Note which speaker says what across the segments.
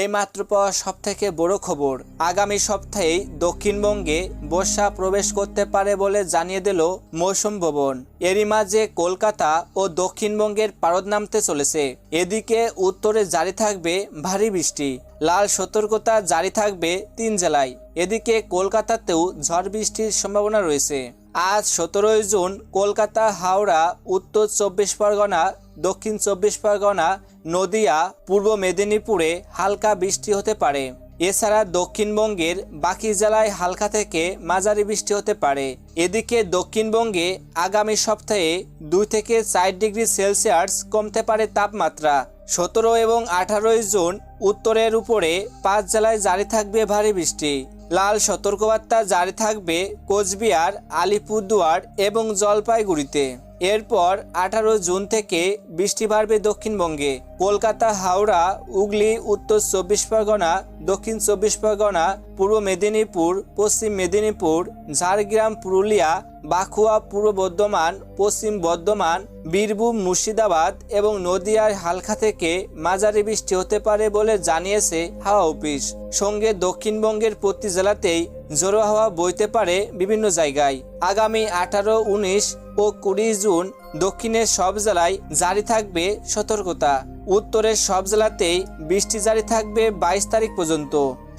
Speaker 1: এই মাত্র পাওয়া সব থেকে বড় খবর আগামী সপ্তাহেই দক্ষিণবঙ্গে বর্ষা প্রবেশ করতে পারে বলে জানিয়ে দিল মৌসুম ভবন এরই মাঝে কলকাতা ও দক্ষিণবঙ্গের পারদ নামতে চলেছে এদিকে উত্তরে জারি থাকবে ভারী বৃষ্টি লাল সতর্কতা জারি থাকবে তিন জেলায় এদিকে কলকাতাতেও ঝড় বৃষ্টির সম্ভাবনা রয়েছে আজ সতেরোই জুন কলকাতা হাওড়া উত্তর চব্বিশ পরগনা দক্ষিণ চব্বিশ পরগনা নদিয়া পূর্ব মেদিনীপুরে হালকা বৃষ্টি হতে পারে এছাড়া দক্ষিণবঙ্গের বাকি জেলায় হালকা থেকে মাঝারি বৃষ্টি হতে পারে এদিকে দক্ষিণবঙ্গে আগামী সপ্তাহে দুই থেকে চার ডিগ্রি সেলসিয়াস কমতে পারে তাপমাত্রা সতেরো এবং আঠারোই জুন উত্তরের উপরে পাঁচ জেলায় জারি থাকবে ভারী বৃষ্টি লাল সতর্কবার্তা জারি থাকবে কোচবিহার আলিপুরদুয়ার এবং জলপাইগুড়িতে এরপর আঠারো জুন থেকে বৃষ্টি বাড়বে দক্ষিণবঙ্গে কলকাতা হাওড়া উগলি উত্তর চব্বিশ পরগনা দক্ষিণ চব্বিশ পরগনা পূর্ব মেদিনীপুর পশ্চিম মেদিনীপুর ঝাড়গ্রাম পুরুলিয়া বাঁকুয়া পূর্ব বর্ধমান পশ্চিম বর্ধমান বীরভূম মুর্শিদাবাদ এবং নদিয়ার হালকা থেকে মাঝারি বৃষ্টি হতে পারে বলে জানিয়েছে হাওয়া অফিস সঙ্গে দক্ষিণবঙ্গের প্রতি জেলাতেই জোড়ো হাওয়া বইতে পারে বিভিন্ন জায়গায় আগামী আঠারো উনিশ ও কুড়ি জুন দক্ষিণের সব জেলায় জারি থাকবে সতর্কতা উত্তরের সব জেলাতেই বৃষ্টি জারি থাকবে বাইশ তারিখ পর্যন্ত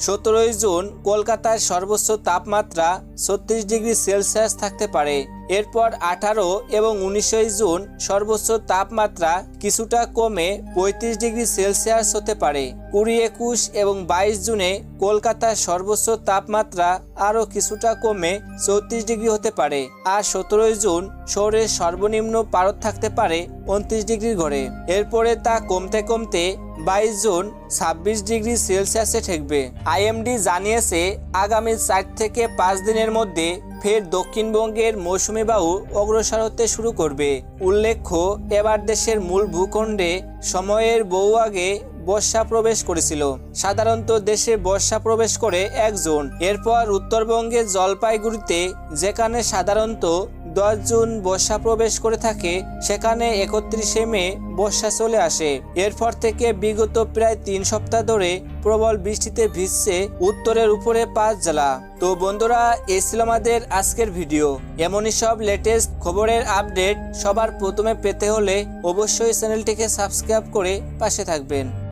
Speaker 1: সতেরোই জুন কলকাতায় সর্বোচ্চ তাপমাত্রা ছত্রিশ ডিগ্রি সেলসিয়াস থাকতে পারে এরপর আঠারো এবং উনিশে জুন সর্বোচ্চ তাপমাত্রা কিছুটা কমে পঁয়ত্রিশ ডিগ্রি সেলসিয়াস হতে পারে কুড়ি একুশ এবং বাইশ জুনে কলকাতার সর্বোচ্চ তাপমাত্রা আরও কিছুটা কমে চৌত্রিশ ডিগ্রি হতে পারে আর সতেরোই জুন শহরের সর্বনিম্ন পারদ থাকতে পারে উনত্রিশ ডিগ্রির ঘরে এরপরে তা কমতে কমতে বাইশ জুন ছাব্বিশ ডিগ্রি সেলসিয়াসে ঠেকবে আইএমডি জানিয়েছে আগামী চার থেকে পাঁচ দিনের মধ্যে ফের দক্ষিণবঙ্গের মৌসুমি বায়ু অগ্রসর হতে শুরু করবে উল্লেখ্য এবার দেশের মূল ভূখণ্ডে সময়ের বহু আগে বর্ষা প্রবেশ করেছিল সাধারণত দেশে বর্ষা প্রবেশ করে একজন এরপর উত্তরবঙ্গের জলপাইগুড়িতে যেখানে সাধারণত দশ জুন বর্ষা প্রবেশ করে থাকে সেখানে একত্রিশে মে বর্ষা চলে আসে এরপর থেকে বিগত প্রায় তিন সপ্তাহ ধরে প্রবল বৃষ্টিতে ভিজছে উত্তরের উপরে পাঁচ জেলা তো বন্ধুরা এ ছিল আমাদের আজকের ভিডিও এমনই সব লেটেস্ট খবরের আপডেট সবার প্রথমে পেতে হলে অবশ্যই চ্যানেলটিকে সাবস্ক্রাইব করে পাশে থাকবেন